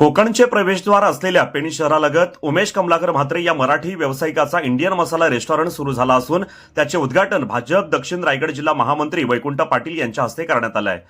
कोकणचे प्रवेशद्वार असलेल्या पेणी शहरालगत उमेश कमलाकर म्हात्रे या मराठी व्यावसायिकाचा इंडियन मसाला रेस्टॉरंट सुरू झाला असून त्याचे उद्घाटन भाजप दक्षिण रायगड जिल्हा महामंत्री वैकुंठ पाटील यांच्या हस्ते करण्यात आलं आहे.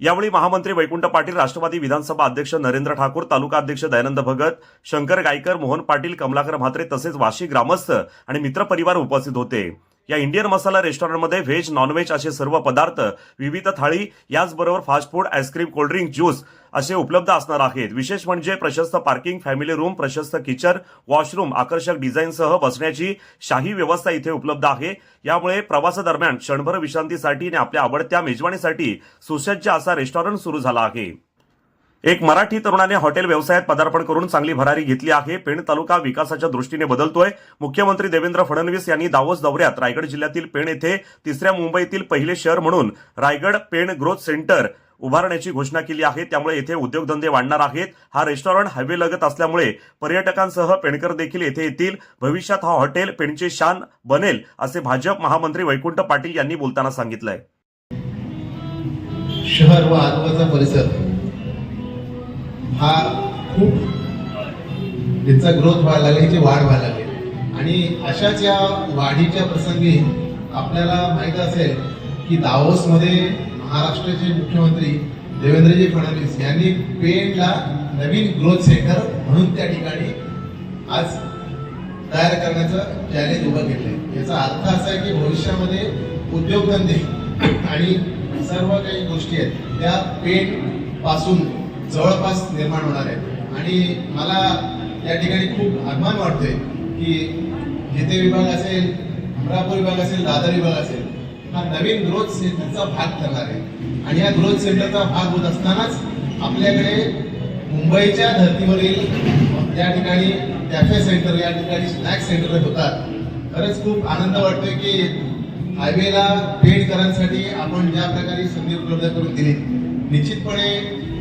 यावेळी महामंत्री वैकुंठ पाटील राष्ट्रवादी विधानसभा अध्यक्ष नरेंद्र ठाकूर तालुका अध्यक्ष दयानंद भगत शंकर गायकर मोहन पाटील कमलाकर म्हात्रे तसेच वाशी ग्रामस्थ आणि मित्रपरिवार उपस्थित होते. या इंडियन मसाला रेस्टॉरंटमध्ये व्हेज नॉनव्हेज असे सर्व पदार्थ विविध थाळी याचबरोबर fast food ice cream cold drink juice असे उपलब्ध असणार आहेत. विशेष म्हणजे प्रशस्त पार्किंग फॅमिली रूम प्रशस्त किचन वॉशरूम आकर्षक डिझाईनसह बसण्याची शाही व्यवस्था इथे उपलब्ध आहे. यामुळे प्रवासादरम्यान क्षणभर विश्रांतीसाठी आणि आपल्या आवडत्या मेजवानीसाठी सुसज्ज असा रेस्टॉरंट सुरू झाला आहे. एक मराठी तरुणाने हॉटेल व्यवसायात पदार्पण करून चांगली भरारी घेतली आहे. पेण तालुका विकासाच्या दृष्टीने बदलतोय. मुख्यमंत्री देवेंद्र फडणवीस यांनी दावोस दौऱ्यात रायगड जिल्ह्यातील पेण येथे तिसऱ्या मुंबईतील पहिले शहर म्हणून रायगड पेण ग्रोथ सेंटर उभारण्याची घोषणा केली आहे. त्यामुळे येथे उद्योगधंदे वाढणार आहेत. हा रेस्टॉरंट हायवे लगत असल्यामुळे पर्यटकांसह पेणकर देखील येथे येतील. भविष्यात हा हॉटेल पेणचे शान बनेल असे भाजप महामंत्री वैकुंठ पाटील यांनी बोलताना सांगितलंय. शहर व आजूबाजूचा परिसर हा खूप त्याचा ग्रोथ व्हायला लागला ह्याची वाढ व्हायला लागली. आणि अशाच या वाढीच्या प्रसंगी आपल्याला माहीत असेल की दावोसमध्ये महाराष्ट्राचे मुख्यमंत्री देवेंद्रजी फडणवीस यांनी पेणला नवीन ग्रोथ सेंटर म्हणून त्या ठिकाणी आज तयार करण्याचं चॅलेंज उभं केलंय. याचा अर्थ असा आहे की भविष्यामध्ये उद्योगधंदे आणि सर्व काही गोष्टी आहेत त्या पेठपासून जवळपास निर्माण होणार आहे. आणि मला या ठिकाणी खूप अभिमान वाटतोय की जिथे विभाग असेल अमरापूर विभाग असेल दादर विभाग असेल हा नवीन ग्रोथ सेंटरचा भाग ठरणार आहे. आणि या ग्रोथ सेंटरचा भाग होत असतानाच आपल्याकडे मुंबईच्या धर्तीवरील या ठिकाणी कॅफे सेंटर या ठिकाणी स्नॅक्स सेंटर होतात. खरंच खूप आनंद वाटतोय की हायवेला पेठकरांसाठी आपण ज्या प्रकारे संधी उपलब्ध करून दिली निश्चितपणे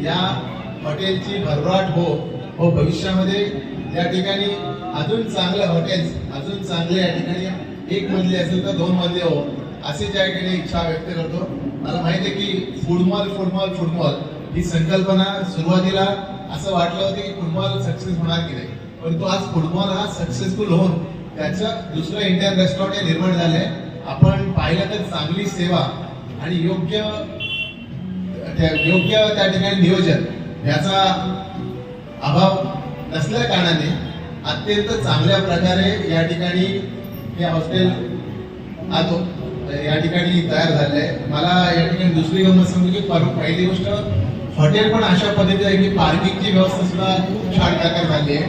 या हॉटेलची भरभराट हो व भविष्यामध्ये. या ठिकाणी अजून चांगलं हॉटेल्स अजून चांगले या ठिकाणी एक मजली असेल तर दोन मजले हो असे ज्या ठिकाणी इच्छा व्यक्त करतो. मला माहिती आहे की फुडमॉल फुडमॉल फुडमॉल ही संकल्पना सुरुवातीला असं वाटलं होतं की फुटबॉल सक्सेस होणार की नाही. परंतु आज फुटबॉल हा सक्सेसफुल होऊन त्याचं दुसरं इंडियन रेस्टॉरंट हे निर्माण झालंय. आपण पाहिलं तर चांगली सेवा आणि योग्य त्या योग्य त्या ठिकाणी नियोजन याचा अभाव नसल्या कारणाने अत्यंत चांगल्या प्रकारे या ठिकाणी हे हॉस्टेल आलो या ठिकाणी तयार झाले आहे मला या ठिकाणी दुसरी गंमत समजू की पर- पहिली गोष्ट हॉटेल पण अशा पद्धतीने आहे की पार्किंगची व्यवस्था सुद्धा खूप छान प्रकारे झाली आहे.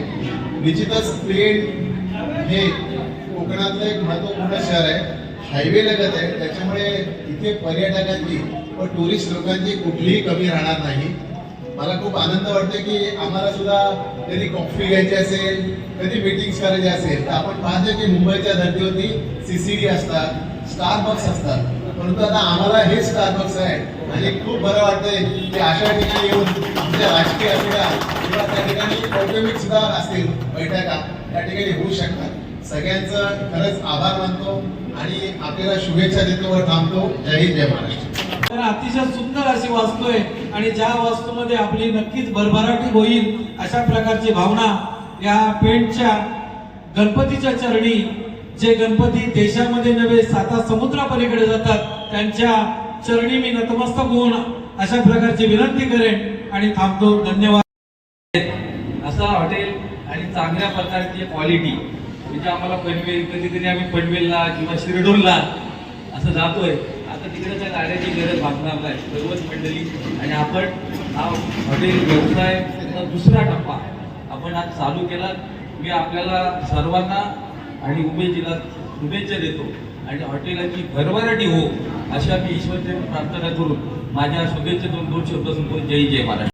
निश्चितच प्लेन हे कोकणातलं एक महत्त्वपूर्ण शहर आहे. हायवे लगत आहे. त्याच्यामुळे इथे पर्यटकांची व टुरिस्ट लोकांची कुठलीही कमी राहणार नाही. मला खूप आनंद वाटतो की आम्हाला सुद्धा कधी कॉफी घ्यायची असेल कधी मीटिंग्स करायची असेल तर आपण पाहतो की मुंबईच्या धर्तीवरती सीसीडी असतात स्टारबक्स असतात. परंतु आता आम्हाला हे स्टारबक्स आहे. आणि खूप बरं वाटतंय की अशा ठिकाणी येऊन आमच्या राजकीय असल्या किंवा त्या ठिकाणी कौटुंबिक सुद्धा असतील बैठका त्या ठिकाणी होऊ शकतात. सगळ्यांचं खरंच आभार मानतो आणि आपल्याला शुभेच्छा देतो व थांबतो. जय हिंद जय महाराष्ट्र. तर अतिशय सुंदर अशी वास्तू आहे. आणि ज्या वास्तूमध्ये आपली नक्कीच भरभराटी होईल अशा प्रकारची भावना या पेंटच्या गणपतीच्या चरणी जे गणपती देशामध्ये नव्हे साता समुद्रापलीकडे जातात त्यांच्या चरणी मी नतमस्तक होऊन अशा प्रकारची विनंती करेन आणि थांबतो. धन्यवाद. असं हॉटेल आणि चांगल्या प्रकारची क्वालिटी म्हणजे आम्हाला पनवेल कधीतरी आम्ही पनवेलला किंवा शिरडोनला असं जातोय. मित्राच्या गाड्याची गरज भागणार नाही. सर्वच मंडळी आणि आपण हा हॉटेल व्यवसायाचा दुसरा टप्पा आपण आज चालू केला मी आपल्याला सर्वांना आणि उमेदीला शुभेच्छा देतो. आणि हॉटेलाची भरभराटी हो अशा मी ईश्वरचे प्रार्थना करून माझ्या शुभेच्छेतून दोन दोन शब्द संपून जय जय महाराज